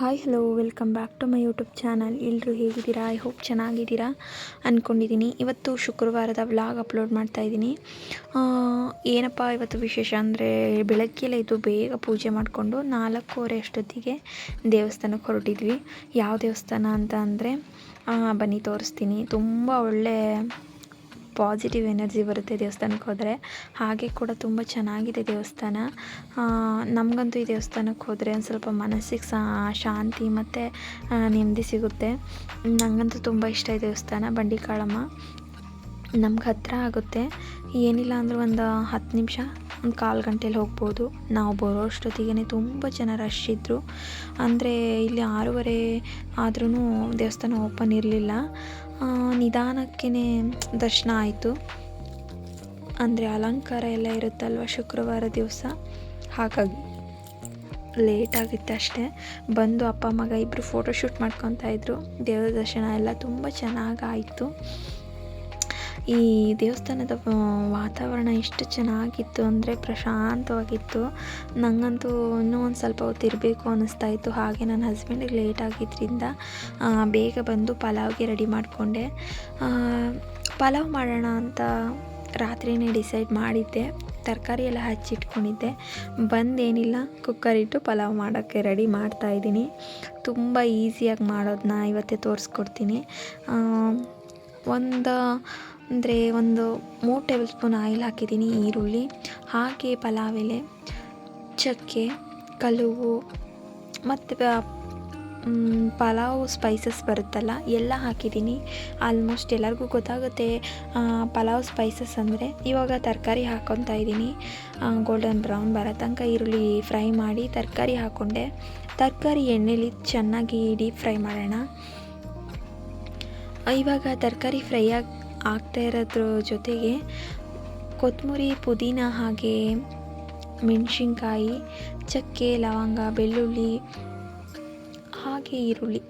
Hi, hello, welcome back to my YouTube channel. ಎಲ್ಲರೂ ಹೇಗಿದ್ದೀರಾ? I hope ಚೆನ್ನಾಗಿದ್ದೀರಾ ಅಂದ್ಕೊಂಡಿದ್ದೀನಿ ಇವತ್ತು ಶುಕ್ರವಾರದ ವ್ಲಾಗ್ ಅಪ್ಲೋಡ್ ಮಾಡ್ತಾ ಇದ್ದೀನಿ. ಏನಪ್ಪ ಇವತ್ತು ವಿಶೇಷ ಅಂದರೆ ಬೆಳಗ್ಗೆಲ್ಲ ಇದು ಬೇಗ ಪೂಜೆ ಮಾಡಿಕೊಂಡು ನಾಲ್ಕೂವರೆ ಅಷ್ಟೊತ್ತಿಗೆ ದೇವಸ್ಥಾನಕ್ಕೆ ಹೊರಟಿದ್ವಿ. ಯಾವ ದೇವಸ್ಥಾನ ಅಂತ ಅಂದರೆ ಬನ್ನಿ ತೋರಿಸ್ತೀನಿ. ತುಂಬ ಒಳ್ಳೆ ಪಾಸಿಟಿವ್ ಎನರ್ಜಿ ಬರುತ್ತೆ ದೇವಸ್ಥಾನಕ್ಕೆ ಹೋದರೆ. ಹಾಗೆ ಕೂಡ ತುಂಬ ಚೆನ್ನಾಗಿದೆ ದೇವಸ್ಥಾನ. ನಮಗಂತೂ ಈ ದೇವಸ್ಥಾನಕ್ಕೆ ಹೋದರೆ ಒಂದು ಸ್ವಲ್ಪ ಮನಸ್ಸಿಗೆ ಶಾಂತಿ ಮತ್ತು ನೆಮ್ಮದಿ ಸಿಗುತ್ತೆ. ನನಗಂತೂ ತುಂಬ ಇಷ್ಟ ಈ ದೇವಸ್ಥಾನ ಬಂಡಿ ಕಾಳಮ್ಮ ನಮ್ಗೆ ಹತ್ತಿರ ಆಗುತ್ತೆ. ಏನಿಲ್ಲ ಅಂದರೂ ಒಂದು ಹತ್ತು ನಿಮಿಷ, ಒಂದು ಕಾಲು ಗಂಟೆಯಲ್ಲಿ ಹೋಗ್ಬೋದು. ನಾವು ಬರೋ ಅಷ್ಟೊತ್ತಿಗೆ ತುಂಬ ಜನ ರಶ್ ಇದ್ದರು ಅಂದರೆ ಇಲ್ಲಿ ಆರೂವರೆ ಆದ್ರೂ ದೇವಸ್ಥಾನ ಓಪನ್ ಇರಲಿಲ್ಲ. ನಿಧಾನಕ್ಕೇ ದರ್ಶನ ಆಯಿತು. ಅಂದರೆ ಅಲಂಕಾರ ಎಲ್ಲ ಇರುತ್ತಲ್ವ ಶುಕ್ರವಾರ ದಿವಸ? ಹಾಗಾಗಿ ಲೇಟ್ ಆಗಿತ್ತು ಅಷ್ಟೇ. ಬಂದು ಅಪ್ಪ, ಮಗ ಇಬ್ಬರು ಫೋಟೋಶೂಟ್ ಮಾಡ್ಕೊತಾ ಇದ್ದರು ದೇವರ ದರ್ಶನ ಎಲ್ಲ ತುಂಬ ಚೆನ್ನಾಗಾಯಿತು ಈ ದೇವಸ್ಥಾನದ ವಾತಾವರಣ ಎಷ್ಟು ಚೆನ್ನಾಗಿತ್ತು ಅಂದರೆ ಪ್ರಶಾಂತವಾಗಿತ್ತು. ನನಗಂತೂ ಇನ್ನೂ ಒಂದು ಸ್ವಲ್ಪ ಹೊತ್ತು ಇರಬೇಕು ಅನ್ನಿಸ್ತಾ ಇತ್ತು. ಹಾಗೆ ನನ್ನ ಹಸ್ಬೆಂಡಿಗೆ ಲೇಟ್ ಆಗಿದ್ದರಿಂದ ಬೇಗ ಬಂದು ಪಲಾವ್ಗೆ ರೆಡಿ ಮಾಡಿಕೊಂಡೆ. ಪಲಾವ್ ಮಾಡೋಣ ಅಂತ ರಾತ್ರಿಯೇ ಡಿಸೈಡ್ ಮಾಡಿದ್ದೆ. ತರಕಾರಿ ಎಲ್ಲ ಹಚ್ಚಿಟ್ಕೊಂಡಿದ್ದೆ. ಬಂದೇನಿಲ್ಲ ಕುಕ್ಕರ್ ಇಟ್ಟು ಪಲಾವ್ ಮಾಡೋಕ್ಕೆ ರೆಡಿ ಮಾಡ್ತಾಯಿದ್ದೀನಿ ತುಂಬ ಈಸಿಯಾಗಿ ಮಾಡೋದನ್ನ ಇವತ್ತೇ ತೋರಿಸ್ಕೊಡ್ತೀನಿ. ಒಂದು ಅಂದರೆ ಒಂದು ಮೂರು ಟೇಬಲ್ ಸ್ಪೂನ್ ಆಯಿಲ್ ಹಾಕಿದ್ದೀನಿ, ಈರುಳ್ಳಿ ಹಾಕಿ ಪಲಾವ್ ಎಲೆ, ಚಕ್ಕೆ ಕಲುವು ಮತ್ತು ಪಲಾವ್ ಸ್ಪೈಸಸ್ ಬರುತ್ತಲ್ಲ, ಎಲ್ಲ ಹಾಕಿದ್ದೀನಿ. ಆಲ್ಮೋಸ್ಟ್ ಎಲ್ಲರಿಗೂ ಗೊತ್ತಾಗುತ್ತೆ ಪಲಾವ್ ಸ್ಪೈಸಸ್ ಅಂದರೆ ಇವಾಗ ತರಕಾರಿ ಹಾಕ್ಕೊತಾ ಇದ್ದೀನಿ. ಗೋಲ್ಡನ್ ಬ್ರೌನ್ ಬರೋ ತನಕ ಈರುಳ್ಳಿ ಫ್ರೈ ಮಾಡಿ ತರಕಾರಿ ಹಾಕ್ಕೊಂಡೆ ತರಕಾರಿ ಎಣ್ಣೆಲಿ ಚೆನ್ನಾಗಿ ಡೀಪ್ ಫ್ರೈ ಮಾಡೋಣ. ಇವಾಗ ತರಕಾರಿ ಫ್ರೈ ಆಗಿ ಆಗ್ತಾ ಇರೋದ್ರ ಜೊತೆಗೆ ಕೊತ್ತಂಬರಿ ಪುದೀನ ಹಾಗೆ ಮೆಣಸಿನ್ಕಾಯಿ, ಚಕ್ಕೆ, ಲವಂಗ, ಬೆಳ್ಳುಳ್ಳಿ, ಹಾಗೆ ಈರುಳ್ಳಿ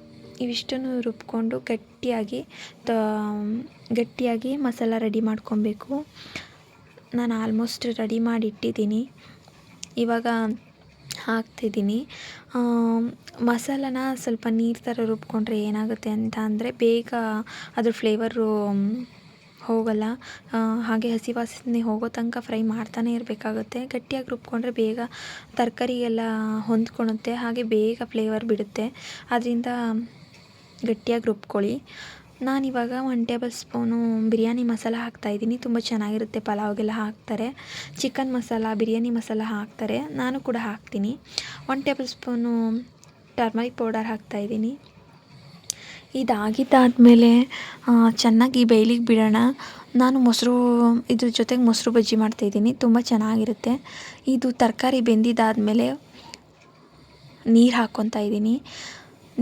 ಇವಿಷ್ಟನ್ನು ರುಬ್ಕೊಂಡು ಗಟ್ಟಿಯಾಗಿ ತ, ಗಟ್ಟಿಯಾಗಿ ಮಸಾಲ ರೆಡಿ ಮಾಡ್ಕೊಬೇಕು. ನಾನು ಆಲ್ಮೋಸ್ಟ್ ರೆಡಿ ಮಾಡಿಟ್ಟಿದ್ದೀನಿ. ಇವಾಗ ಹಾಕ್ತಿದ್ದೀನಿ. ಮಸಾಲನ ಸ್ವಲ್ಪ ನೀರು ಥರ ರುಬ್ಕೊಂಡ್ರೆ ಏನಾಗುತ್ತೆ ಅಂತ ಅಂದರೆ ಬೇಗ ಅದ್ರ ಫ್ಲೇವರು ಹೋಗಲ್ಲ. ಹಾಗೆ ಹಸಿ ವಾಸನೆ ಹೋಗೋ ತನಕ ಫ್ರೈ ಮಾಡ್ತಾನೆ ಇರಬೇಕಾಗುತ್ತೆ. ಗಟ್ಟಿಯಾಗಿ ರುಬ್ಕೊಂಡ್ರೆ ಬೇಗ ತರಕಾರಿ ಎಲ್ಲ ಹೊಂದ್ಕೊಳುತ್ತೆ. ಹಾಗೆ ಬೇಗ ಫ್ಲೇವರ್ ಬಿಡುತ್ತೆ. ಅದರಿಂದ ಗಟ್ಟಿಯಾಗಿ ರುಬ್ಕೊಳ್ಳಿ. ನಾನಿವಾಗ one tablespoon biryani masala ಹಾಕ್ತಾಯಿದ್ದೀನಿ ತುಂಬ ಚೆನ್ನಾಗಿರುತ್ತೆ ಪಲಾವ್ಗೆಲ್ಲ ಹಾಕ್ತಾರೆ. ಚಿಕನ್ ಮಸಾಲ, ಬಿರಿಯಾನಿ ಮಸಾಲ ಹಾಕ್ತಾರೆ. ನಾನು ಕೂಡ ಹಾಕ್ತೀನಿ. One tablespoon turmeric powder ಹಾಕ್ತಾಯಿದ್ದೀನಿ ಇದಾಗಿದ್ದಾದಮೇಲೆ ಚೆನ್ನಾಗಿ ಬೇಯ್ಲಿಕ್ಕೆ ಬಿಡೋಣ. ನಾನು ಮೊಸರು, ಇದ್ರ ಜೊತೆಗೆ ಮೊಸರು ಬಜ್ಜಿ ಮಾಡ್ತಾಯಿದ್ದೀನಿ ತುಂಬ ಚೆನ್ನಾಗಿರುತ್ತೆ. ಇದು ತರಕಾರಿ ಬೆಂದಿದ್ದಾದಮೇಲೆ ನೀರು ಹಾಕ್ಕೊತಾ ಇದ್ದೀನಿ.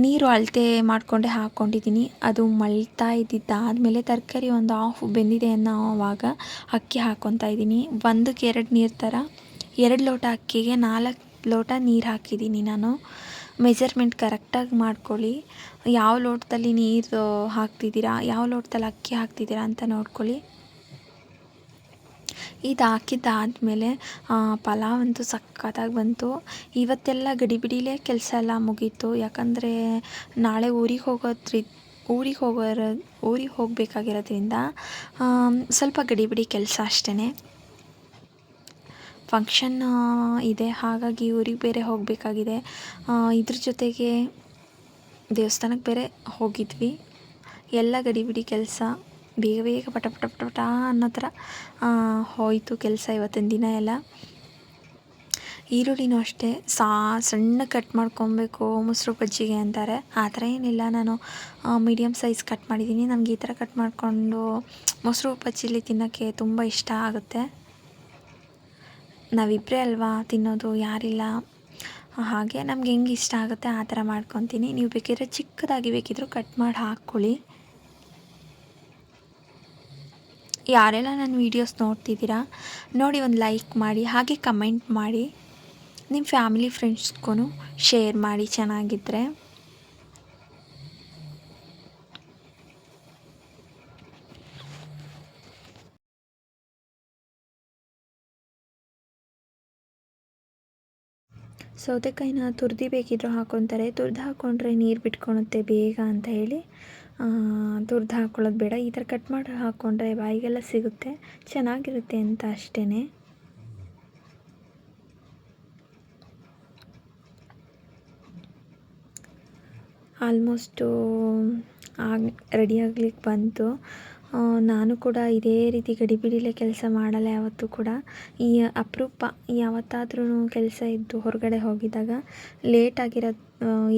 ನೀರು ಅಳತೆ ಮಾಡಿಕೊಂಡೆ ಹಾಕ್ಕೊಂಡಿದ್ದೀನಿ ಅದು ಮಳ್ತಾ ಇದ್ದಿದ್ದಾದಮೇಲೆ ತರಕಾರಿ ಒಂದು ಆಫ್ ಬೆಂದಿದೆ ಅನ್ನೋವಾಗ ಅಕ್ಕಿ ಹಾಕ್ಕೊತಾ ಇದ್ದೀನಿ. ಒಂದಕ್ಕೆ ಎರಡು ನೀರು ಥರ ಎರಡು ಲೋಟ ಅಕ್ಕಿಗೆ ನಾಲ್ಕು ಲೋಟ ನೀರು ಹಾಕಿದ್ದೀನಿ ನಾನು. ಮೆಜರ್ಮೆಂಟ್ ಕರೆಕ್ಟಾಗಿ ಮಾಡ್ಕೊಳ್ಳಿ. ಯಾವ ಲೋಟದಲ್ಲಿ ನೀರು ಹಾಕ್ತಿದ್ದೀರಾ, ಯಾವ ಲೋಟದಲ್ಲಿ ಅಕ್ಕಿ ಹಾಕ್ತಿದ್ದೀರಾ ಅಂತ ನೋಡ್ಕೊಳ್ಳಿ. ಇದು ಹಾಕಿದ್ದಾದಮೇಲೆ ಪಲಾವ್ ಅಂತೂ ಸಖತ್ತಾಗಿ ಬಂತು. ಇವತ್ತೆಲ್ಲ ಗಡಿಬಿಡಿಲೇ ಕೆಲಸ ಎಲ್ಲ ಮುಗೀತು. ಯಾಕಂದರೆ ನಾಳೆ ಊರಿಗೆ ಹೋಗೋದ್ರಿ, ಊರಿಗೆ ಹೋಗೋರ, ಊರಿಗೆ ಹೋಗಬೇಕಾಗಿರೋದ್ರಿಂದ ಸ್ವಲ್ಪ ಗಡಿಬಿಡಿ ಕೆಲಸ ಅಷ್ಟೇ ಫಂಕ್ಷನ್ ಇದೆ. ಹಾಗಾಗಿ ಊರಿಗೆ ಬೇರೆ ಹೋಗಬೇಕಾಗಿದೆ. ಇದ್ರ ಜೊತೆಗೆ ದೇವಸ್ಥಾನಕ್ಕೆ ಬೇರೆ ಹೋಗಿದ್ವಿ. ಎಲ್ಲ ಗಡಿಬಿಡಿ ಕೆಲಸ. ಬೇಗ ಬೇಗ ಪಟ ಪಟ ಪಟ ಪಟ ಅನ್ನೋ ಥರ ಹೋಯಿತು ಕೆಲಸ ಇವತ್ತಿನ ದಿನ ಎಲ್ಲ. ಈರುಳ್ಳಿನೂ ಅಷ್ಟೇ. ಸಾ, ಸಣ್ಣ ಕಟ್ ಮಾಡ್ಕೊಬೇಕು ಮೊಸರು ಬಜ್ಜಿಗೆ ಅಂತಾರೆ. ಆ ಥರ ಏನಿಲ್ಲ. ನಾನು ಮೀಡಿಯಮ್ ಸೈಜ್ ಕಟ್ ಮಾಡಿದ್ದೀನಿ. ನನಗೆ ಈ ಥರ ಕಟ್ ಮಾಡಿಕೊಂಡು ಮೊಸರು ಬಜ್ಜಿಲಿ ತಿನ್ನೋಕ್ಕೆ ತುಂಬ ಇಷ್ಟ ಆಗುತ್ತೆ. ನಾವಿಬ್ಬರೇ ಅಲ್ವಾ? ತಿನ್ನೋದು ಯಾರಿಲ್ಲ. ಹಾಗೆ ನಮ್ಗೆ ಹೆಂಗೆ ಇಷ್ಟ ಆಗುತ್ತೆ ಆ ಥರ ಮಾಡ್ಕೊತೀನಿ. ನೀವು ಬೇಕಿದ್ರೆ ಚಿಕ್ಕದಾಗಿ ಬೇಕಿದ್ದರೂ ಕಟ್ ಮಾಡಿ ಹಾಕ್ಕೊಳ್ಳಿ. ಯಾರೆಲ್ಲ ನನ್ನ ವೀಡಿಯೋಸ್ ನೋಡ್ತಿದ್ದೀರಾ, ನೋಡಿ ಒಂದು ಲೈಕ್ ಮಾಡಿ, ಹಾಗೆ ಕಮೆಂಟ್ ಮಾಡಿ. ನಿಮ್ಮ ಫ್ಯಾಮಿಲಿ, ಫ್ರೆಂಡ್ಸ್ಗೂ ಶೇರ್ ಮಾಡಿ ಚೆನ್ನಾಗಿದ್ದರೆ ಸೌತೆಕಾಯಿನ ತುರ್ದಿ ಬೇಕಿದ್ರೂ ಹಾಕ್ಕೊತಾರೆ. ತುರ್ದು ಹಾಕ್ಕೊಂಡ್ರೆ ನೀರು ಬಿಟ್ಕೊಳುತ್ತೆ ಬೇಗ ಅಂತ ಹೇಳಿ. ತುರ್ದು ಹಾಕ್ಕೊಳ್ಳೋದು ಬೇಡ. ಈ ಥರ ಕಟ್ ಮಾಡಿ ಹಾಕ್ಕೊಂಡ್ರೆ ಬಾಯಿಗೆಲ್ಲ ಸಿಗುತ್ತೆ. ಚೆನ್ನಾಗಿರುತ್ತೆ ಅಂತ ಅಷ್ಟೇ ಆಲ್ಮೋಸ್ಟು ಆಗ, ರೆಡಿ ಆಗ್ಲಿಕ್ಕೆ ಬಂತು. ನಾನು ಕೂಡ ಇದೇ ರೀತಿ ಗಡಿಬಿಡಿಲೇ ಕೆಲಸ ಮಾಡಲ್ಲ ಯಾವತ್ತೂ ಕೂಡ. ಈ ಅಪರೂಪ ಯಾವತ್ತಾದ್ರೂ ಕೆಲಸ ಇದ್ದು ಹೊರಗಡೆ ಹೋಗಿದ್ದಾಗ ಲೇಟ್ ಆಗಿರೋ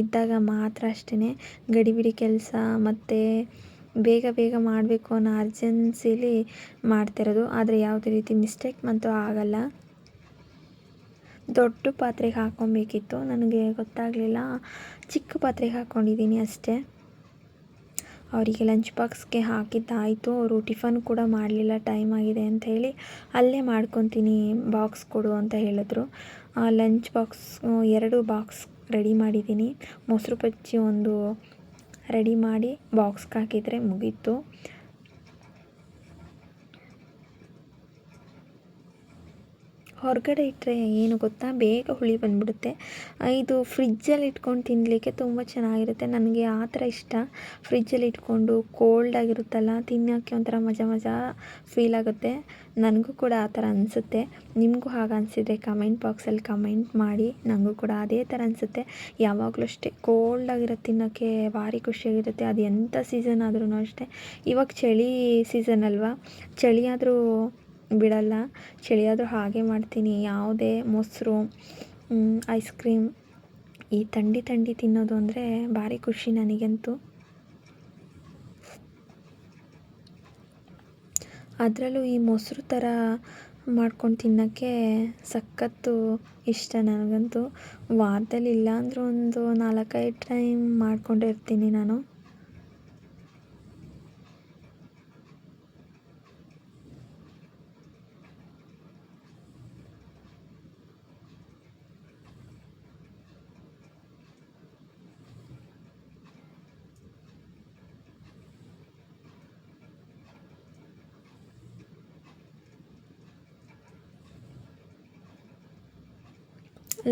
ಇದ್ದಾಗ ಮಾತ್ರ ಅಷ್ಟೇ ಗಡಿಬಿಡಿ ಕೆಲಸ ಮತ್ತು ಬೇಗ ಬೇಗ ಮಾಡಬೇಕು ಅನ್ನೋ ಅರ್ಜೆನ್ಸಿಲಿ ಮಾಡ್ತಿರೋದು ಆದರೆ ಯಾವುದೇ ರೀತಿ ಮಿಸ್ಟೇಕ್ ಅಂತೂ ಆಗಲ್ಲ. ದೊಡ್ಡ ಪಾತ್ರೆಗೆ ಹಾಕ್ಕೊಬೇಕಿತ್ತು. ನನಗೆ ಗೊತ್ತಾಗಲಿಲ್ಲ. ಚಿಕ್ಕ ಪಾತ್ರೆಗೆ ಹಾಕ್ಕೊಂಡಿದ್ದೀನಿ ಅಷ್ಟೇ. ಅವರಿಗೆ ಲಂಚ್ ಬಾಕ್ಸ್ಗೆ ಹಾಕಿದ್ದಾಯಿತು. ಅವರು ಟಿಫನ್ ಕೂಡ ಮಾಡಲಿಲ್ಲ ಟೈಮ್ ಆಗಿದೆ ಅಂತ ಹೇಳಿ ಅಲ್ಲೇ ಮಾಡ್ಕೊತೀನಿ ಬಾಕ್ಸ್ ಕೊಡು ಅಂತ ಹೇಳಿದ್ರು. ಲಂಚ್ ಬಾಕ್ಸ್ ಎರಡು ಬಾಕ್ಸ್ ರೆಡಿ ಮಾಡಿದ್ದೀನಿ. ಮೊಸರು ಪಚ್ಚಿ ಒಂದು ರೆಡಿ ಮಾಡಿ ಬಾಕ್ಸ್ಗೆ ಹಾಕಿದರೆ ಮುಗೀತು. ಹೊರಗಡೆ ಇಟ್ಟರೆ ಏನು ಗೊತ್ತಾ? ಬೇಗ ಹುಳಿ ಬಂದ್ಬಿಡುತ್ತೆ. ಇದು ಫ್ರಿಜ್ಜಲ್ಲಿ ಇಟ್ಕೊಂಡು ತಿನ್ನಲಿಕ್ಕೆ ತುಂಬ ಚೆನ್ನಾಗಿರುತ್ತೆ. ನನಗೆ ಆ ಥರ ಇಷ್ಟ. ಫ್ರಿಜ್ಜಲ್ಲಿ ಇಟ್ಕೊಂಡು ಕೋಲ್ಡ್ ಆಗಿರುತ್ತಲ್ಲ, ತಿನ್ನೋಕ್ಕೆ ಒಂಥರ ಮಜಾ ಮಜಾ ಫೀಲ್ ಆಗುತ್ತೆ. ನನಗೂ ಕೂಡ ಆ ಥರ ಅನಿಸುತ್ತೆ. ನಿಮಗೂ ಹಾಗೆ ಅನಿಸಿದ್ರೆ ಕಮೆಂಟ್ ಬಾಕ್ಸಲ್ಲಿ ಕಮೆಂಟ್ ಮಾಡಿ. ನನಗೂ ಕೂಡ ಅದೇ ಥರ ಅನಿಸುತ್ತೆ. ಯಾವಾಗಲೂ ಅಷ್ಟೇ ಕೋಲ್ಡ್ ಆಗಿರೋ ತಿನ್ನೋಕ್ಕೆ ಭಾರಿ ಖುಷಿಯಾಗಿರುತ್ತೆ ಅದು ಎಂಥ ಸೀಸನ್ ಆದ್ರೂ ಅಷ್ಟೇ. ಇವಾಗ ಚಳಿ ಸೀಸನ್ ಅಲ್ವಾ? ಚಳಿ ಆದರೂ ಬಿಡಲ್ಲ. ಚಳಿಯಾದರೂ ಹಾಗೆ ಮಾಡ್ತೀನಿ. ಯಾವುದೇ ಮೊಸರು ಐಸ್ ಕ್ರೀಮ್ ಈ ಥಂಡಿ ತಂಡಿ ತಿನ್ನೋದು ಅಂದರೆ ಭಾರಿ ಖುಷಿ ನನಗಂತೂ. ಅದರಲ್ಲೂ ಈ ಮೊಸರು ಥರ ಮಾಡ್ಕೊಂಡು ತಿನ್ನೋಕ್ಕೆ ಸಖತ್ತು ಇಷ್ಟ ನನಗಂತೂ. ವಾರದಲ್ಲಿ ಇಲ್ಲಾಂದರೂ ಒಂದು ನಾಲ್ಕೈದು ಟೈಮ್ ಮಾಡ್ಕೊಂಡಿರ್ತೀನಿ ನಾನು.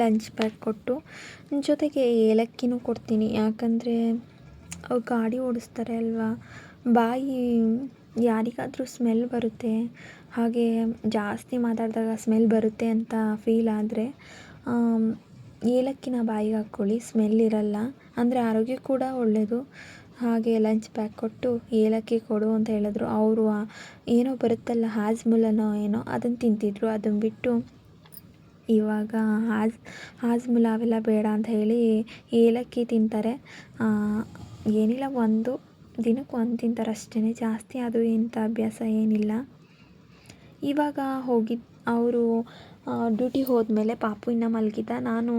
ಲಂಚ್ ಬ್ಯಾಗ್ ಕೊಟ್ಟು. ಜೊತೆಗೆ ಏಲಕ್ಕಿನೂ ಕೊಡ್ತೀನಿ. ಯಾಕಂದರೆ ಅವ್ರು ಗಾಡಿ ಓಡಿಸ್ತಾರೆ ಅಲ್ವಾ? ಬಾಯಿ ಯಾರಿಗಾದರೂ ಸ್ಮೆಲ್ ಬರುತ್ತೆ. ಹಾಗೆ ಜಾಸ್ತಿ ಮಾತಾಡಿದಾಗ ಸ್ಮೆಲ್ ಬರುತ್ತೆ ಅಂತ ಫೀಲ್ ಆದರೆ ಏಲಕ್ಕಿನ ಬಾಯಿಗೆ ಹಾಕ್ಕೊಳ್ಳಿ. ಸ್ಮೆಲ್ ಇರಲ್ಲ. ಅಂದರೆ ಆರೋಗ್ಯ ಕೂಡ ಒಳ್ಳೆಯದು ಹಾಗೆ ಲಂಚ್ ಪ್ಯಾಕ್ ಕೊಟ್ಟು ಏಲಕ್ಕಿ ಕೊಡು ಅಂತ ಹೇಳಿದ್ರು. ಅವರು ಏನೋ ಬರುತ್ತಲ್ಲ ಹಾಜ್ಮುಲನೋ ಏನೋ ಅದನ್ನು ತಿಂತಿದ್ರು. ಅದನ್ನು ಬಿಟ್ಟು ಇವಾಗ ಹಾಜ್, ಹಾಜ್ಮುಲ ಅವೆಲ್ಲ ಬೇಡ ಅಂತ ಹೇಳಿ ಏಲಕ್ಕಿ ತಿಂತಾರೆ. ಏನಿಲ್ಲ, ಒಂದು ದಿನಕ್ಕೆ ಒಂದು ತಿಂತಾರೆ ಅಷ್ಟೇ ಜಾಸ್ತಿ ಅದು ಇಂಥ ಅಭ್ಯಾಸ ಏನಿಲ್ಲ. ಇವಾಗ ಹೋಗಿದ್ದು ಅವರು ಡ್ಯೂಟಿ ಹೋದ್ಮೇಲೆ ಪಾಪು ಇನ್ನೂ ಮಲಗಿದ್ದ ನಾನು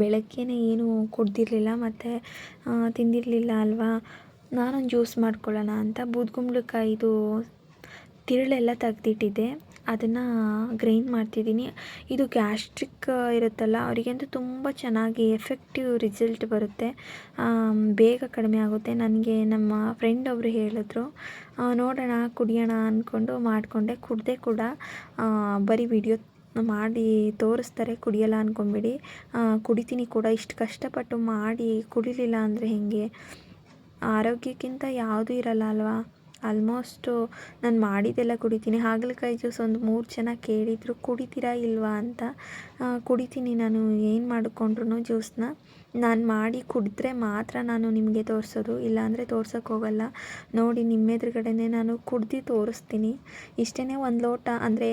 ಬೆಳಗ್ಗೆನೇ ಏನೂ ಕುಡ್ದಿರಲಿಲ್ಲ, ಮತ್ತು ತಿಂದಿರಲಿಲ್ಲ ಅಲ್ವಾ? ನಾನೊಂದು ಜ್ಯೂಸ್ ಮಾಡ್ಕೊಳ್ಳೋಣ ಅಂತ ಬೂದ್ಗುಂಬಳಕಾಯಿದು ತಿರುಳೆಲ್ಲ ತೆಗ್ದಿಟ್ಟಿದ್ದೆ. ಅದನ್ನು ಗ್ರೈಂಡ್ ಮಾಡ್ತಿದ್ದೀನಿ. ಇದು ಗ್ಯಾಸ್ಟ್ರಿಕ್ ಇರುತ್ತಲ್ಲ, ಅವರಿಗಂತೂ ತುಂಬ ಚೆನ್ನಾಗಿ ಎಫೆಕ್ಟಿವ್ ರಿಸಲ್ಟ್ ಬರುತ್ತೆ. ಬೇಗ ಕಡಿಮೆ ಆಗುತ್ತೆ. ನನಗೆ ನಮ್ಮ ಫ್ರೆಂಡ್ ಒಬ್ಬರು ಹೇಳಿದ್ರು ನೋಡೋಣ, ಕುಡಿಯೋಣ ಅಂದ್ಕೊಂಡು ಮಾಡಿಕೊಂಡೆ. ಕುಡಿದೆ ಕೂಡ ಬರೀ ವಿಡಿಯೋ ಮಾಡಿ ತೋರಿಸ್ತಾರೆ, ಕುಡಿಯಲ್ಲ ಅಂದ್ಕೊಂಬಿಡಿ ಕುಡಿತೀನಿ ಕೂಡ. ಇಷ್ಟು ಕಷ್ಟಪಟ್ಟು ಮಾಡಿ ಕುಡಿಲಿಲ್ಲ ಅಂದರೆ ಹೇಗೆ? ಆರೋಗ್ಯಕ್ಕಿಂತ ಯಾವುದೂ ಇರಲ್ಲ ಅಲ್ವಾ? ಆಲ್ಮೋಸ್ಟು ನಾನು ಮಾಡಿದ್ದೆಲ್ಲ ಕುಡಿತೀನಿ. ಹಾಗಲಕಾಯಿ ಜ್ಯೂಸ್ ಒಂದು ಮೂರು ಜನ ಕೇಳಿದರು, ಕುಡಿತೀರಾ ಇಲ್ವಾ ಅಂತ? ಕುಡಿತೀನಿ ನಾನು, ಏನು ಮಾಡಿಕೊಂಡ್ರು ಜ್ಯೂಸ್ನ ನಾನು ಮಾಡಿ ಕುಡಿದ್ರೆ ಮಾತ್ರ ನಾನು ನಿಮಗೆ ತೋರಿಸೋದು. ಇಲ್ಲಾಂದರೆ ತೋರ್ಸೋಕ್ಕೆ ಹೋಗಲ್ಲ. ನೋಡಿ ನಿಮ್ಮ ಎದುರುಗಡೆನೇ ನಾನು ಕುಡ್ದು ತೋರಿಸ್ತೀನಿ. ಇಷ್ಟೇ ಒಂದು ಲೋಟ, ಅಂದರೆ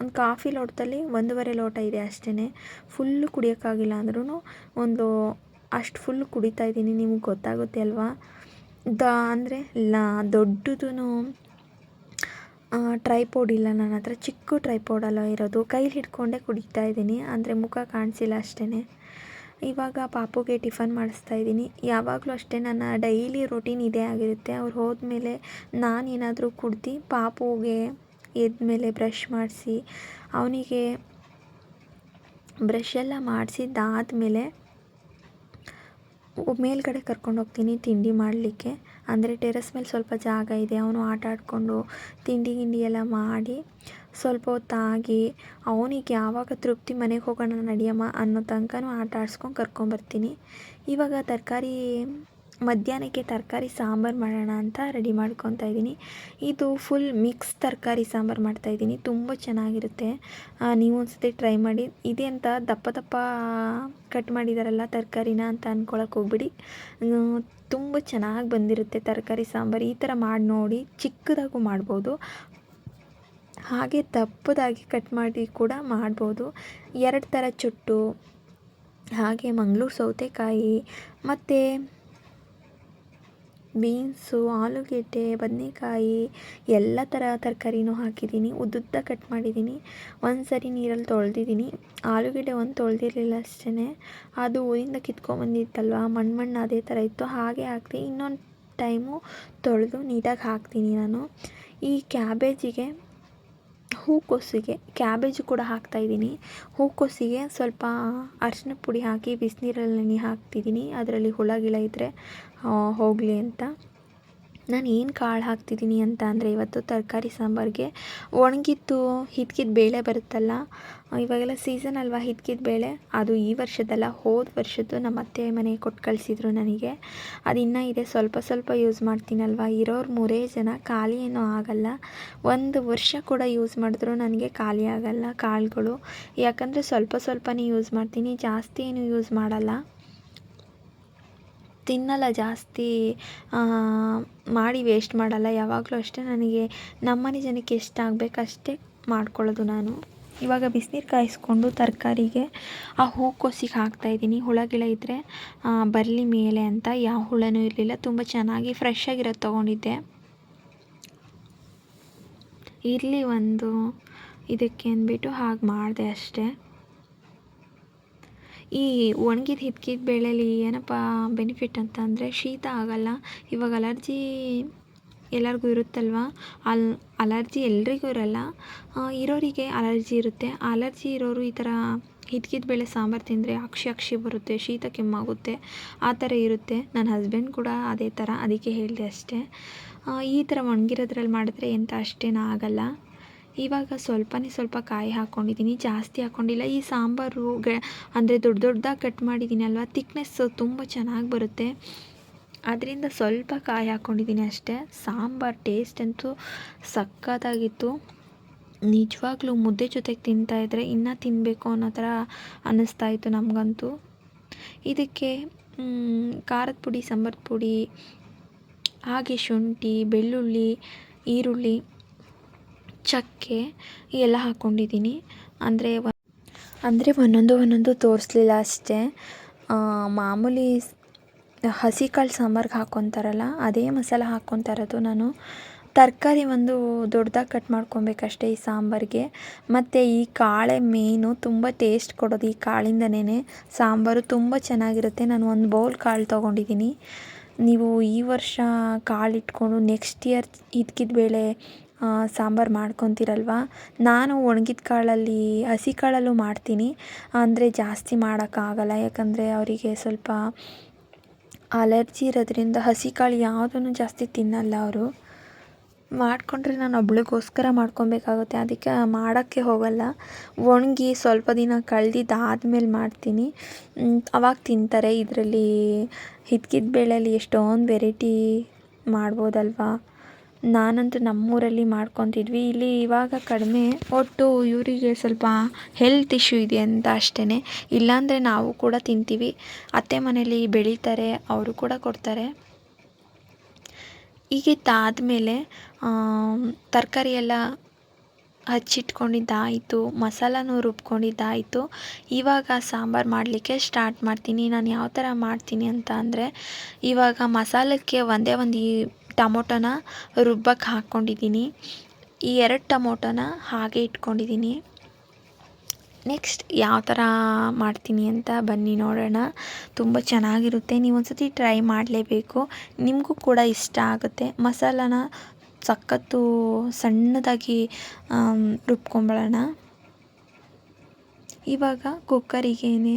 ಒಂದು ಕಾಫಿ ಲೋಟದಲ್ಲಿ ಒಂದೂವರೆ ಲೋಟ ಇದೆ ಅಷ್ಟೇ ಫುಲ್ಲು ಕುಡಿಯೋಕ್ಕಾಗಿಲ್ಲ ಅಂದ್ರೂ ಒಂದು ಅಷ್ಟು ಫುಲ್ ಕುಡಿತಾ ಇದ್ದೀನಿ. ನಿಮಗೆ ಗೊತ್ತಾಗುತ್ತೆ ಅಲ್ವಾ? ದ ಅಂದರೆ ಲ ದೊಡ್ಡದೂ ಟ್ರೈಪೋಡ್ ಇಲ್ಲ. ನನ್ನ ಹತ್ರ ಚಿಕ್ಕ ಟ್ರೈಪೋಡಲ್ಲ ಇರೋದು. ಕೈಲಿ ಹಿಡ್ಕೊಂಡೇ ಕುಡಿತಾ ಇದ್ದೀನಿ. ಅಂದರೆ ಮುಖ ಕಾಣಿಸಿಲ್ಲ ಅಷ್ಟೇ ಇವಾಗ ಪಾಪುಗೆ ಟಿಫನ್ ಮಾಡಿಸ್ತಾ ಇದ್ದೀನಿ. ಯಾವಾಗಲೂ ಅಷ್ಟೇ ನನ್ನ ಡೈಲಿ ರೊಟೀನ್ ಇದೇ ಆಗಿರುತ್ತೆ. ಅವ್ರು ಹೋದ್ಮೇಲೆ ನಾನು ಏನಾದರೂ ಕುಡ್ದು ಪಾಪುಗೆ ಎದ್ಮೇಲೆ ಬ್ರಷ್ ಮಾಡಿಸಿ, ಅವನಿಗೆ ಬ್ರಷ್ ಎಲ್ಲ ಮಾಡಿಸಿದ್ದಾದ್ಮೇಲೆ ಮೇಲ್ಗಡೆ ಕರ್ಕೊಂಡು ಹೋಗ್ತೀನಿ ತಿಂಡಿ ಮಾಡಲಿಕ್ಕೆ. ಅಂದರೆ ಟೆರೆಸ್ ಮೇಲೆ ಸ್ವಲ್ಪ ಜಾಗ ಇದೆ, ಅವನು ಆಟ ಆಡಿಕೊಂಡು ತಿಂಡಿ ಗಿಂಡಿ ಎಲ್ಲ ಮಾಡಿ ಸ್ವಲ್ಪ ಹೊತ್ತಾಗಿ ಅವನಿಗೆ ಯಾವಾಗ ತೃಪ್ತಿ ಮನೆಗೆ ಹೋಗೋಣ ನಡಿಯಮ್ಮ ಅನ್ನೋ ತನಕನೂ ಆಟ ಆಡಿಸ್ಕೊಂಡು ಕರ್ಕೊಂಬರ್ತೀನಿ. ಇವಾಗ ತರಕಾರಿ ಮಧ್ಯಾಹ್ನಕ್ಕೆ ತರಕಾರಿ ಸಾಂಬಾರು ಮಾಡೋಣ ಅಂತ ರೆಡಿ ಮಾಡ್ಕೊತಾ ಇದ್ದೀನಿ. ಇದು ಫುಲ್ ಮಿಕ್ಸ್ ತರಕಾರಿ ಸಾಂಬಾರು ಮಾಡ್ತಾಯಿದ್ದೀನಿ ತುಂಬ ಚೆನ್ನಾಗಿರುತ್ತೆ. ನೀವು ನೀವು ಒಂದ್ಸತಿ ಟ್ರೈ ಮಾಡಿ. ಇದೇ ಅಂತ ದಪ್ಪ ದಪ್ಪ ಕಟ್ ಮಾಡಿದಾರಲ್ಲ ತರಕಾರಿನ ಅಂತ ಅಂದ್ಕೊಳಕ್ಕೆ ಹೋಗ್ಬಿಡಿ. ತುಂಬ ಚೆನ್ನಾಗಿ ಬಂದಿರುತ್ತೆ ತರಕಾರಿ ಸಾಂಬಾರು. ಈ ಥರ ಮಾಡಿ ನೋಡಿ ಚಿಕ್ಕದಾಗೂ ಮಾಡ್ಬೋದು. ಹಾಗೆ ದಪ್ಪದಾಗಿ ಕಟ್ ಮಾಡಿ ಕೂಡ ಮಾಡ್ಬೋದು. ಎರಡು ಥರ ಚುಟ್ಟು, ಹಾಗೆ ಮಂಗಳೂರು ಸೌತೆಕಾಯಿ, ಮತ್ತು ಬೀನ್ಸು, ಆಲೂಗೆಡ್ಡೆ, ಬದನೆಕಾಯಿ, ಎಲ್ಲ ಥರ ತರಕಾರಿನೂ ಹಾಕಿದ್ದೀನಿ. ಉದ್ದುದ್ದ ಕಟ್ ಮಾಡಿದ್ದೀನಿ. ಒಂದು ಸರಿ ನೀರಲ್ಲಿ ತೊಳೆದಿದ್ದೀನಿ. ಆಲೂಗೆಡ್ಡೆ ಒಂದು ತೊಳೆದಿರಲಿಲ್ಲ ಅಷ್ಟೇ ಅದು ಊರಿಂದ ಕಿತ್ಕೊಂಡ್ಬಂದಿತ್ತಲ್ವ ಮಣ್ಣು ಮಣ್ಣು ಅದೇ ಥರ ಇತ್ತು. ಹಾಗೆ ಹಾಕ್ತೀನಿ ಇನ್ನೊಂದು ಟೈಮು ತೊಳೆದು ನೀಟಾಗಿ ಹಾಕ್ತೀನಿ ನಾನು. ಈ ಕ್ಯಾಬೇಜಿಗೆ, ಹೂಕೋಸಿಗೆ, ಕ್ಯಾಬೇಜು ಕೂಡ ಹಾಕ್ತಾಯಿದ್ದೀನಿ ಹೂಕೋಸಿಗೆ ಸ್ವಲ್ಪ ಅರಿಶಿನ ಪುಡಿ ಹಾಕಿ ಬಿಸಿನೀರಲ್ಲಿ ಹಾಕ್ತಿದ್ದೀನಿ. ಅದರಲ್ಲಿ ಹುಳ, ಗಿಳ ಇದ್ದರೆ ಹೋಗಲಿ ಅಂತ. ನಾನು ಏನು ಕಾಳು ಹಾಕ್ತಿದ್ದೀನಿ ಅಂತ ಅಂದರೆ ಇವತ್ತು ತರಕಾರಿ ಸಾಂಬಾರಿಗೆ ಒಣಗಿದ್ದು ಹಿದ್ಕಿದ ಬೇಳೆ ಬರುತ್ತಲ್ಲ, ಇವಾಗೆಲ್ಲ ಸೀಸನ್ ಅಲ್ವಾ ಹಿದ್ಕಿದ ಬೇಳೆ? ಅದು ಈ ವರ್ಷದಲ್ಲ, ಹೋದ ವರ್ಷದ್ದು ನಮ್ಮ ಅತ್ತೆ ಮನೆಗೆ ಕೊಟ್ಟು ಕಳಿಸಿದ್ರು ನನಗೆ. ಅದು ಇನ್ನೂ ಇದೆ, ಸ್ವಲ್ಪ ಸ್ವಲ್ಪ ಯೂಸ್ ಮಾಡ್ತೀನಲ್ವ? ಇರೋರು ಮೂರೇ ಜನ ಖಾಲಿ ಏನೂ ಆಗಲ್ಲ. ಒಂದು ವರ್ಷ ಕೂಡ ಯೂಸ್ ಮಾಡಿದ್ರು ನನಗೆ ಖಾಲಿ ಆಗಲ್ಲ ಕಾಳುಗಳು. ಯಾಕಂದರೆ ಸ್ವಲ್ಪ ಸ್ವಲ್ಪನೇ ಯೂಸ್ ಮಾಡ್ತೀನಿ, ಜಾಸ್ತಿ ಏನು ಯೂಸ್ ಮಾಡಲ್ಲ. ತಿನ್ನಲ್ಲ ಜಾಸ್ತಿ ಮಾಡಿ ವೇಸ್ಟ್ ಮಾಡಲ್ಲ. ಯಾವಾಗಲೂ ಅಷ್ಟೇ ನನಗೆ ನಮ್ಮನೆ ಜನಕ್ಕೆ ಎಷ್ಟು ಆಗಬೇಕು ಅಷ್ಟೇ ಮಾಡ್ಕೊಳ್ಳೋದು ನಾನು. ಇವಾಗ ಬಿಸಿನೀರು ಕಾಯಿಸ್ಕೊಂಡು ತರಕಾರಿಗೆ ಆ ಹೂಕೋಸಿಗೆ ಹಾಕ್ತಾಯಿದ್ದೀನಿ ಹುಳ ಗಿಳ ಇದ್ದರೆ ಬರಲಿ ಮೇಲೆ ಅಂತ. ಯಾವ ಹುಳನೂ ಇರಲಿಲ್ಲ. ತುಂಬ ಚೆನ್ನಾಗಿ ಫ್ರೆಶ್ ಆಗಿರೋದು ತೊಗೊಂಡಿದ್ದೆ. ಇರಲಿ ಒಂದು ಇದಕ್ಕೆ ಅಂದ್ಬಿಟ್ಟು ಹಾಗೆ ಮಾಡಿದೆ ಅಷ್ಟೇ. ಈ ಒಣಗಿದ ಹಿದ್ಕಿದ ಬೇಳೆಲಿ ಏನಪ್ಪ ಬೆನಿಫಿಟ್ ಅಂತ ಅಂದರೆ ಶೀತ ಆಗಲ್ಲ. ಇವಾಗ ಅಲರ್ಜಿ ಎಲ್ಲರಿಗೂ ಇರುತ್ತಲ್ವ? ಅಲ್, ಅಲರ್ಜಿ ಎಲ್ರಿಗೂ ಇರಲ್ಲ. ಇರೋರಿಗೆ ಅಲರ್ಜಿ ಇರುತ್ತೆ. ಅಲರ್ಜಿ ಇರೋರು ಈ ಥರ ಹಿದ್ಕಿದ ಬೇಳೆ ಸಾಂಬಾರು ತಿಂದರೆ ಅಕ್ಷಿ ಅಕ್ಷಿ ಬರುತ್ತೆ, ಶೀತ ಕೆಮ್ಮಾಗುತ್ತೆ, ಆ ಥರ ಇರುತ್ತೆ. ನನ್ನ ಹಸ್ಬೆಂಡ್ ಕೂಡ ಅದೇ ಥರ ಅದಕ್ಕೆ ಹೇಳಿದೆ ಅಷ್ಟೇ. ಈ ಥರ ಒಣಗಿರೋದ್ರಲ್ಲಿ ಮಾಡಿದ್ರೆ ಎಂಥ ಅಷ್ಟೇನೂ ಆಗಲ್ಲ. ಇವಾಗ ಸ್ವಲ್ಪನೇ ಸ್ವಲ್ಪ ಕಾಯಿ ಹಾಕ್ಕೊಂಡಿದ್ದೀನಿ ಜಾಸ್ತಿ ಹಾಕ್ಕೊಂಡಿಲ್ಲ ಈ ಸಾಂಬಾರು ಗ, ಅಂದರೆ ದೊಡ್ಡ ದೊಡ್ಡದಾಗಿ ಕಟ್ ಮಾಡಿದ್ದೀನಿ ಅಲ್ವಾ? ತಿಕ್ನೆಸ್ಸು ತುಂಬ ಚೆನ್ನಾಗಿ ಬರುತ್ತೆ. ಅದರಿಂದ ಸ್ವಲ್ಪ ಕಾಯಿ ಹಾಕ್ಕೊಂಡಿದ್ದೀನಿ ಅಷ್ಟೇ. ಸಾಂಬಾರು ಟೇಸ್ಟ್ ಅಂತೂ ಸಖತ್ತಾಗಿತ್ತು ನಿಜವಾಗ್ಲೂ ಮುದ್ದೆ ಜೊತೆಗೆ ತಿಂತಾಯಿದ್ರೆ ಇನ್ನೂ ತಿನ್ನಬೇಕು ಅನ್ನೋ ಥರ ಅನ್ನಿಸ್ತಾ ಇತ್ತು ನಮಗಂತೂ. ಇದಕ್ಕೆ ಖಾರದ ಪುಡಿ, ಸಾಂಬಾರು ಪುಡಿ, ಹಾಗೆ ಶುಂಠಿ, ಬೆಳ್ಳುಳ್ಳಿ, ಈರುಳ್ಳಿ ಚಕ್ಕೆ ಎಲ್ಲ ಹಾಕ್ಕೊಂಡಿದ್ದೀನಿ ಅಂದರೆ ಅಂದರೆ ಒಂದೊಂದು ಒಂದೊಂದು ತೋರಿಸ್ಲಿಲ್ಲ ಅಷ್ಟೇ. ಮಾಮೂಲಿ ಹಸಿ ಕಾಳು ಸಾಂಬಾರ್ಗೆ ಹಾಕ್ಕೊತಾರಲ್ಲ ಅದೇ ಮಸಾಲ ಹಾಕ್ಕೊತಾ ಇರೋದು ನಾನು. ತರಕಾರಿ ಒಂದು ದೊಡ್ಡದಾಗಿ ಕಟ್ ಮಾಡ್ಕೊಬೇಕಷ್ಟೇ ಈ ಸಾಂಬಾರಿಗೆ. ಮತ್ತು ಈ ಕಾಳೆ ಮೇಯ್ನು ತುಂಬ ಟೇಸ್ಟ್ ಕೊಡೋದು ಈ ಕಾಳಿಂದನೇ ಸಾಂಬಾರು ತುಂಬ ಚೆನ್ನಾಗಿರುತ್ತೆ. ನಾನು ಒಂದು ಬೌಲ್ ಕಾಳು ತೊಗೊಂಡಿದ್ದೀನಿ. ನೀವು ಈ ವರ್ಷ ಕಾಳು ಇಟ್ಕೊಂಡು ನೆಕ್ಸ್ಟ್ ಇಯರ್ ಇದ್ಕಿದ ಬೇಳೆ ಸಾಂಬಾರು ಮಾಡ್ಕೊತೀರಲ್ವ? ನಾನು ಒಣಗಿದ ಕಾಳಲ್ಲಿ ಹಸಿ ಕಾಳಲ್ಲೂ ಮಾಡ್ತೀನಿ. ಅಂದರೆ ಜಾಸ್ತಿ ಮಾಡೋಕ್ಕಾಗಲ್ಲ. ಯಾಕಂದರೆ ಅವರಿಗೆ ಸ್ವಲ್ಪ ಅಲರ್ಜಿ ಇರೋದ್ರಿಂದ ಹಸಿ ಕಾಳು ಯಾವುದನ್ನು ಜಾಸ್ತಿ ತಿನ್ನಲ್ಲ ಅವರು. ಮಾಡಿಕೊಂಡ್ರೆ ನಾನು ಒಬ್ಳಿಗೋಸ್ಕರ ಮಾಡ್ಕೊಬೇಕಾಗುತ್ತೆ. ಅದಕ್ಕೆ ಮಾಡೋಕ್ಕೆ ಹೋಗಲ್ಲ. ಒಣಗಿ ಸ್ವಲ್ಪ ದಿನ ಕಳೆದಿದ್ದಾದ್ಮೇಲೆ ಮಾಡ್ತೀನಿ. ಅವಾಗ ತಿಂತಾರೆ. ಇದರಲ್ಲಿ ಹಿದ್ಕಿದ ಬೇಳೆಯಲ್ಲಿ ಎಷ್ಟೊಂದು ವೆರೈಟಿ ಮಾಡ್ಬೋದಲ್ವಾ? ನಾನಂತೂ ನಮ್ಮೂರಲ್ಲಿ ಮಾಡ್ಕೊತಿದ್ವಿ. ಇಲ್ಲಿ ಇವಾಗ ಕಡಿಮೆ, ಒಟ್ಟು ಇವರಿಗೆ ಸ್ವಲ್ಪ ಹೆಲ್ತ್ ಇಶ್ಯೂ ಇದೆ ಅಂತ ಅಷ್ಟೇ ಇಲ್ಲಾಂದರೆ ನಾವು ಕೂಡ ತಿಂತೀವಿ. ಅತ್ತೆ ಮನೇಲಿ ಬೆಳೀತಾರೆ, ಅವರು ಕೂಡ ಕೊಡ್ತಾರೆ. ಈಗಿದ್ದಾದಮೇಲೆ ತರಕಾರಿ ಎಲ್ಲ ಹಚ್ಚಿಟ್ಕೊಂಡಿದ್ದಾಯಿತು, ಮಸಾಲನೂ ರುಬ್ಕೊಂಡಿದ್ದಾಯಿತು. ಇವಾಗ ಸಾಂಬಾರು ಮಾಡಲಿಕ್ಕೆ ಸ್ಟಾರ್ಟ್ ಮಾಡ್ತೀನಿ. ನಾನು ಯಾವ ಥರ ಮಾಡ್ತೀನಿ ಅಂತ ಅಂದರೆ, ಇವಾಗ ಮಸಾಲಕ್ಕೆ ಒಂದೇ ಒಂದು ಈ ಟಮೊಟೊನ ರುಬ್ಬಕ್ಕೆ ಹಾಕ್ಕೊಂಡಿದ್ದೀನಿ ಈ ಎರಡು ಟಮೊಟೊನ ಹಾಗೆ ಇಟ್ಕೊಂಡಿದ್ದೀನಿ ನೆಕ್ಸ್ಟ್ ಯಾವ ಥರ ಮಾಡ್ತೀನಿ ಅಂತ ಬನ್ನಿ ನೋಡೋಣ. ತುಂಬ ಚೆನ್ನಾಗಿರುತ್ತೆ. ನೀವು ಒಂದು ಸತಿ ಟ್ರೈ ಮಾಡಲೇಬೇಕು. ನಿಮಗೂ ಕೂಡ ಇಷ್ಟ ಆಗುತ್ತೆ. ಮಸಾಲಾನ ಸಖತ್ತು ಸಣ್ಣದಾಗಿ ರುಬ್ಕೊಂಬಿಡೋಣ ಇವಾಗ ಕುಕ್ಕರಿಗೇನೆ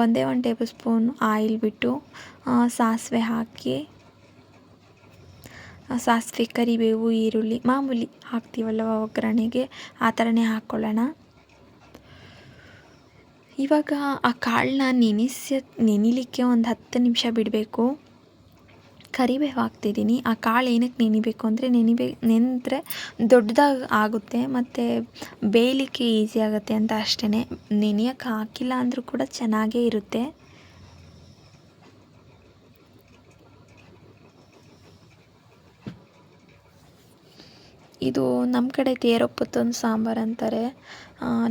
ಒಂದೇ ಒಂದು ಟೇಬಲ್ ಸ್ಪೂನ್ ಆಯಿಲ್ ಬಿಟ್ಟು ಸಾಸಿವೆ ಹಾಕಿ ಸಾಸಿವೆ ಕರಿಬೇವು, ಈರುಳ್ಳಿ, ಮಾಮೂಲಿ ಹಾಕ್ತೀವಲ್ವ ಒಗ್ಗರಣೆಗೆ? ಆ ಥರನೇ ಹಾಕ್ಕೊಳ್ಳೋಣ. ಇವಾಗ ಆ ಕಾಳನ್ನ ನೆನೆಸಿ, ನೆನಿಲಿಕ್ಕೆ ಒಂದು ಹತ್ತು ನಿಮಿಷ ಬಿಡಬೇಕು. ಕರಿಬೇವು ಹಾಕ್ತಿದ್ದೀನಿ. ಆ ಕಾಳು ಏನಕ್ಕೆ ನೆನಿಬೇಕು ಅಂದರೆ, ನೆನಿಬೇ ನೆನೆದ್ರೆ ದೊಡ್ಡದಾಗಿ ಆಗುತ್ತೆ ಮತ್ತು ಬೇಯಲಿಕ್ಕೆ ಈಸಿ ಆಗುತ್ತೆ ಅಂತ ಅಷ್ಟೇ ನೆನೆಯೋಕ್ಕೆ ಹಾಕಿಲ್ಲ ಅಂದರೂ ಕೂಡ ಚೆನ್ನಾಗೇ ಇರುತ್ತೆ. ಇದು ನಮ್ಮ ಕಡೆ ತೇರೊಪ್ಪತ್ತೊಂದು ಸಾಂಬಾರು ಅಂತಾರೆ.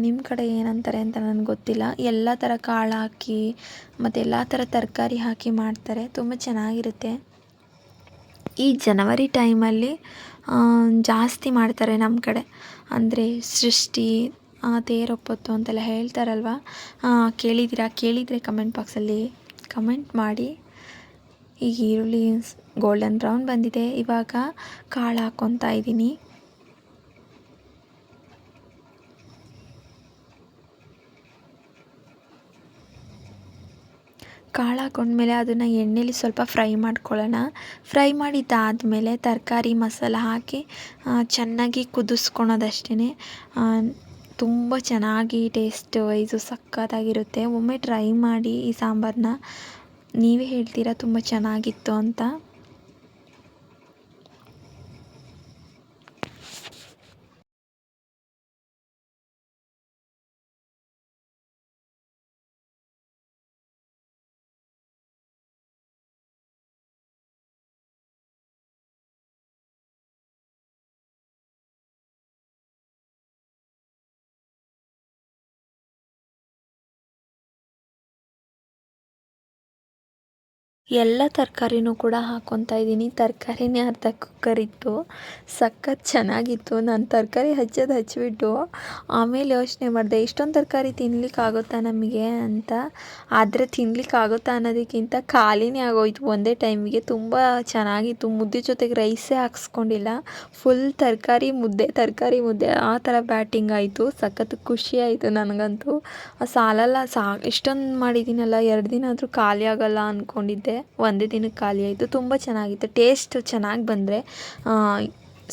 ನಿಮ್ಮ ಕಡೆ ಏನಂತಾರೆ ಅಂತ ನನಗೆ ಗೊತ್ತಿಲ್ಲ. ಎಲ್ಲ ಥರ ಕಾಳು ಹಾಕಿ, ಮತ್ತು ಎಲ್ಲ ಥರ ತರಕಾರಿ ಹಾಕಿ ಮಾಡ್ತಾರೆ. ತುಂಬ ಚೆನ್ನಾಗಿರುತ್ತೆ. ಈ ಜನವರಿ ಟೈಮಲ್ಲಿ ಜಾಸ್ತಿ ಮಾಡ್ತಾರೆ ನಮ್ಮ ಕಡೆ. ಅಂದರೆ ಸೃಷ್ಟಿ ತೇರೊಪ್ಪತ್ತು ಅಂತೆಲ್ಲ ಹೇಳ್ತಾರಲ್ವ? ಕೇಳಿದ್ದೀರಾ ಕೇಳಿದರೆ? ಕಮೆಂಟ್ ಬಾಕ್ಸಲ್ಲಿ ಕಮೆಂಟ್ ಮಾಡಿ. ಈಗ ಈರುಳ್ಳಿ ಗೋಲ್ಡನ್ ಬ್ರೌನ್ ಬಂದಿದೆ. ಇವಾಗ ಕಾಳು ಹಾಕ್ಕೊತಾ ಇದ್ದೀನಿ ಕಾಳು ಹಾಕೊಂಡ್ಮೇಲೆ ಅದನ್ನು ಎಣ್ಣೆಲಿ ಸ್ವಲ್ಪ ಫ್ರೈ ಮಾಡ್ಕೊಳ್ಳೋಣ. ಫ್ರೈ ಮಾಡಿದ್ದಾದಮೇಲೆ ತರಕಾರಿ ಮಸಾಲ ಹಾಕಿ ಚೆನ್ನಾಗಿ ಕುದಿಸ್ಕೊಳೋದಷ್ಟೇ ತುಂಬ ಚೆನ್ನಾಗಿ ಟೇಸ್ಟ್ ವೈಸು ಸಕ್ಕತ್ತಾಗಿರುತ್ತೆ ಒಮ್ಮೆ ಟ್ರೈ ಮಾಡಿ ಈ ಸಾಂಬಾರನ್ನ ನೀವೇ ಹೇಳ್ತೀರಾ, ತುಂಬ ಚೆನ್ನಾಗಿತ್ತು ಅಂತ? ಎಲ್ಲ ತರಕಾರಿನೂ ಕೂಡ ಹಾಕ್ಕೊತಾ ಇದ್ದೀನಿ. ತರಕಾರಿನೇ ಅರ್ಧ ಕುಕ್ಕರ್ ಇತ್ತು ಸಖತ್ ಚೆನ್ನಾಗಿತ್ತು. ನಾನು ತರಕಾರಿ ಹಚ್ಚೋದು ಹಚ್ಚಿಬಿಟ್ಟು ಆಮೇಲೆ ಯೋಚನೆ ಮಾಡಿದೆ, ಇಷ್ಟೊಂದು ತರಕಾರಿ ತಿನ್ಲಿಕ್ಕೆ ಆಗುತ್ತಾ ನಮಗೆ? ಅಂತ. ಆದರೆ ತಿನ್ಲಿಕ್ಕೆ ಆಗುತ್ತಾ ಅನ್ನೋದಕ್ಕಿಂತ ಖಾಲಿನೇ ಆಗೋಯ್ತು. ಒಂದೇ ಟೈಮಿಗೆ ತುಂಬ ಚೆನ್ನಾಗಿತ್ತು. ಮುದ್ದೆ ಜೊತೆಗೆ ರೈಸೇ ಹಾಕ್ಸ್ಕೊಂಡಿಲ್ಲ. ಫುಲ್ ತರಕಾರಿ ಮುದ್ದೆ ತರಕಾರಿ ಮುದ್ದೆ. ಆ ಥರ ಬ್ಯಾಟಿಂಗ್ ಆಯಿತು. ಸಖತ್ ಖುಷಿ ಆಯಿತು ನನಗಂತೂ. ಸಾಲಲ್ಲ, ಸಾ, ಇಷ್ಟೊಂದು ಮಾಡಿದ್ದೀನಲ್ಲ ಎರಡು ದಿನ ಆದರೂ ಖಾಲಿ ಆಗೋಲ್ಲ ಅಂದ್ಕೊಂಡಿದ್ದೆ ಒಂದೇ ದಿನಕ್ಕೆ ಖಾಲಿ ಆಯಿತು. ತುಂಬ ಚೆನ್ನಾಗಿತ್ತು. ಟೇಸ್ಟ್ ಚೆನ್ನಾಗಿ ಬಂದರೆ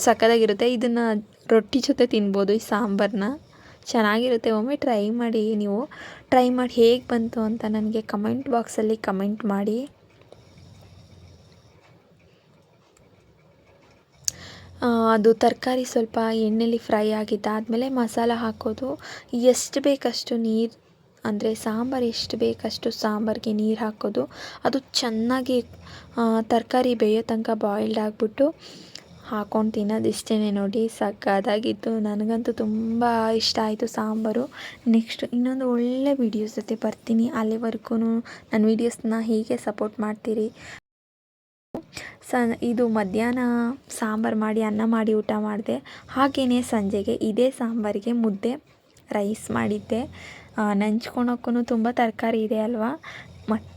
ಸಖತ್ತಾಗಿರುತ್ತೆ. ಇದನ್ನು ರೊಟ್ಟಿ ಜೊತೆ ತಿನ್ಬೋದು, ಈ ಸಾಂಬಾರನ್ನ ಚೆನ್ನಾಗಿರುತ್ತೆ. ಒಮ್ಮೆ ಟ್ರೈ ಮಾಡಿ ನೀವು. ಟ್ರೈ ಮಾಡಿ ಹೇಗೆ ಬಂತು ಅಂತ ನನಗೆ ಕಮೆಂಟ್ ಬಾಕ್ಸಲ್ಲಿ ಕಮೆಂಟ್ ಮಾಡಿ. ಅದು ತರಕಾರಿ ಸ್ವಲ್ಪ ಎಣ್ಣೆಲಿ ಫ್ರೈ ಆಗಿದ್ದಾದಮೇಲೆ ಮಸಾಲ ಹಾಕೋದು. ಎಷ್ಟು ಬೇಕಷ್ಟು ನೀರು ಅಂದರೆ ಸಾಂಬಾರು ಎಷ್ಟು ಬೇಕಷ್ಟು ಸಾಂಬಾರಿಗೆ ನೀರು ಹಾಕೋದು. ಅದು ಚೆನ್ನಾಗಿ ತರಕಾರಿ ಬೇಯೋ ತನಕ ಬಾಯ್ಲ್ಡ್ ಆಗಿಬಿಟ್ಟು ಹಾಕ್ಕೊಂಡು ತಿನ್ನೋದು ಇಷ್ಟೇ ನೋಡಿ. ಸಕ್ಕದಾಗಿತ್ತು ನನಗಂತೂ ತುಂಬ ಇಷ್ಟ ಆಯಿತು ಸಾಂಬಾರು. ನೆಕ್ಸ್ಟ್ ಇನ್ನೊಂದು ಒಳ್ಳೆ ವೀಡಿಯೋಸ್ ಜೊತೆ ಬರ್ತೀನಿ. ಅಲ್ಲಿವರೆಗೂ ನನ್ನ ವೀಡಿಯೋಸ್ನ ಹೀಗೆ ಸಪೋರ್ಟ್ ಮಾಡ್ತೀರಿ. ಸ, ಇದು ಮಧ್ಯಾಹ್ನ ಸಾಂಬಾರು ಮಾಡಿ, ಅನ್ನ ಮಾಡಿ, ಊಟ ಮಾಡಿದೆ. ಹಾಗೆಯೇ ಸಂಜೆಗೆ ಇದೇ ಸಾಂಬಾರಿಗೆ ಮುದ್ದೆ ರೈಸ್ ಮಾಡಿದ್ದೆ. ನಂಚ್ಕೊಳಕ್ಕೂ ತುಂಬ ತರಕಾರಿ ಇದೆ ಅಲ್ವಾ? ಮತ್ತು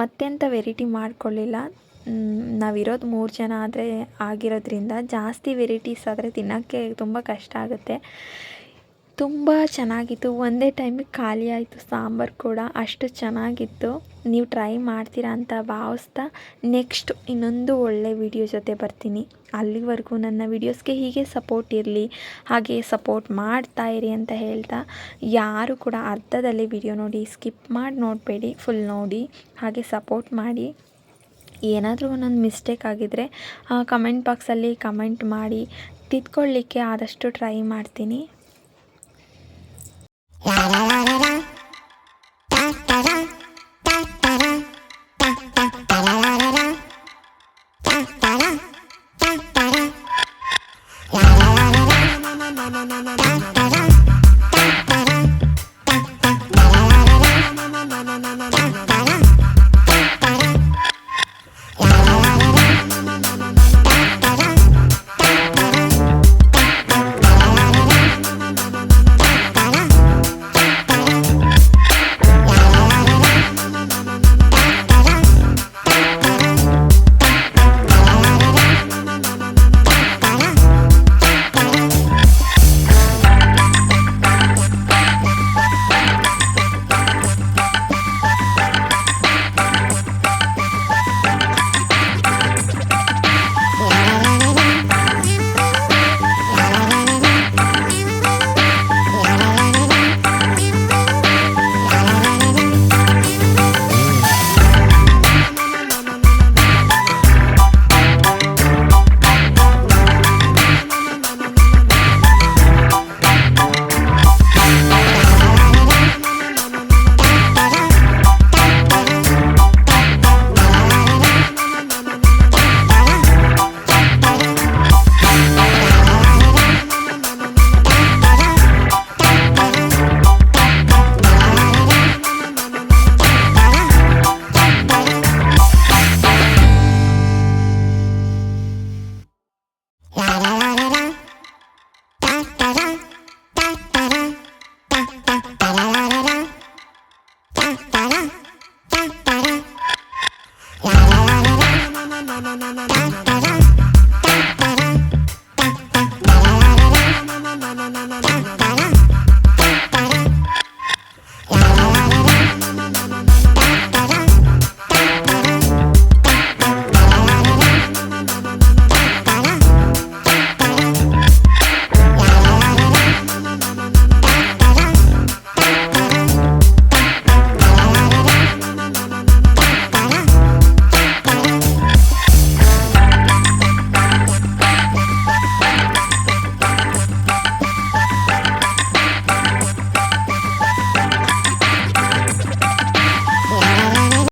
ಮತ್ತೆಂಥ ವೆರೈಟಿ ಮಾಡ್ಕೊಳ್ಳಿಲ್ಲ ನಾವಿರೋದು ಮೂರು ಜನ ಆದರೆ ಆಗಿರೋದ್ರಿಂದ ಜಾಸ್ತಿ ವೆರೈಟೀಸ್ ಆದರೆ ತಿನ್ನೋಕ್ಕೆ ತುಂಬ ಕಷ್ಟ ಆಗುತ್ತೆ. ತುಂಬ ಚೆನ್ನಾಗಿತ್ತು. ಒಂದೇ ಟೈಮಿಗೆ ಖಾಲಿ ಆಯಿತು. ಸಾಂಬಾರು ಕೂಡ ಅಷ್ಟು ಚೆನ್ನಾಗಿತ್ತು. ನೀವು ಟ್ರೈ ಮಾಡ್ತೀರಾ ಅಂತ ಭಾವಿಸ್ತಾ ನೆಕ್ಸ್ಟ್ ಇನ್ನೊಂದು ಒಳ್ಳೆ ವಿಡಿಯೋ ಜೊತೆ ಬರ್ತೀನಿ. ಅಲ್ಲಿವರೆಗೂ ನನ್ನ ವಿಡಿಯೋಸ್ಗೆ ಹೀಗೆ ಸಪೋರ್ಟ್ ಇರಲಿ, ಹಾಗೆ ಸಪೋರ್ಟ್ ಮಾಡ್ತಾ ಇರಿ ಅಂತ ಹೇಳ್ತಾ ಯಾರು ಕೂಡ ಅರ್ಧದಲ್ಲಿ ವಿಡಿಯೋ ನೋಡಿ ಸ್ಕಿಪ್ ಮಾಡಿ ನೋಡಬೇಡಿ ಫುಲ್ ನೋಡಿ, ಹಾಗೆ ಸಪೋರ್ಟ್ ಮಾಡಿ. ಏನಾದರೂ ಒಂದೊಂದು ಮಿಸ್ಟೇಕ್ ಆಗಿದ್ದರೆ ಕಮೆಂಟ್ ಬಾಕ್ಸಲ್ಲಿ ಕಮೆಂಟ್ ಮಾಡಿ ತಿದ್ಕೊಳ್ಳಿಕ್ಕೆ ಆದಷ್ಟು ಟ್ರೈ ಮಾಡ್ತೀನಿ. Wow.